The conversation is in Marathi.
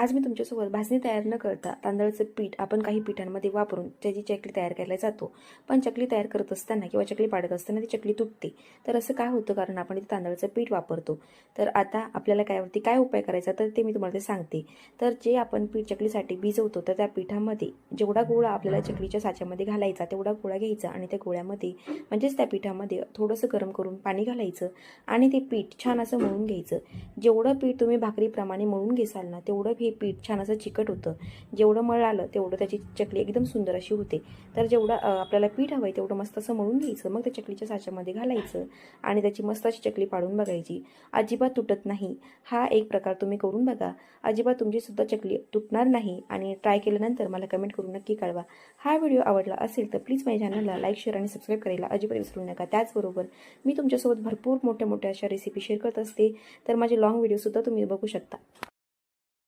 आज मी तुमच्यासोबत भाजणी तयार न करता तांदळाचं पीठ आपण काही पिठांमध्ये वापरून त्याची चकली तयार करायला जातो. पण चकली तयार करत असताना किंवा चकली पाडत असताना ती चकली तुटते. तर असं काय होतं? कारण आपण इथे तांदळाचं पीठ वापरतो. तर आता आपल्याला कायवरती काय उपाय करायचा? तर ते मी तुम्हाला ते सांगते. तर जे आपण पीठ चकलीसाठी भिजवतो तर त्या पिठामध्ये जेवढा गोळा आपल्याला चकलीच्या साच्यामध्ये घालायचा तेवढा गोळा घ्यायचा आणि त्या गोळ्यामध्ये म्हणजेच त्या पिठामध्ये थोडंसं गरम करून पाणी घालायचं आणि ते पीठ छान असं मळून घ्यायचं. जेवढं पीठ तुम्ही भाकरीप्रमाणे मळून घेसाल ना तेवढं हे पीठ छान असं चिकट होतं. जेवढं मळालं तेवढं त्याची चकली एकदम सुंदर अशी होते. तर जेवढं आपल्याला पीठ हवं आहे तेवढं मस्त असं मळून घ्यायचं. मग त्या चकलीच्या साच्यामध्ये घालायचं आणि त्याची मस्त अशी चकली पाडून बघायची. अजिबात तुटत नाही. हा एक प्रकार तुम्ही करून बघा. अजिबात तुमची सुद्धा चकली तुटणार नाही आणि ट्राय केल्यानंतर मला कमेंट करून नक्की कळवा. हा व्हिडिओ आवडला असेल तर प्लीज माझ्या चॅनलला लाईक शेअर आणि सबस्क्राईब करायला अजिबात विसरू नका. त्याचबरोबर मी तुमच्यासोबत भरपूर मोठ्या मोठ्या अशा रेसिपी शेअर करत असते. तर माझे लॉंग व्हिडिओसुद्धा तुम्ही बघू शकता.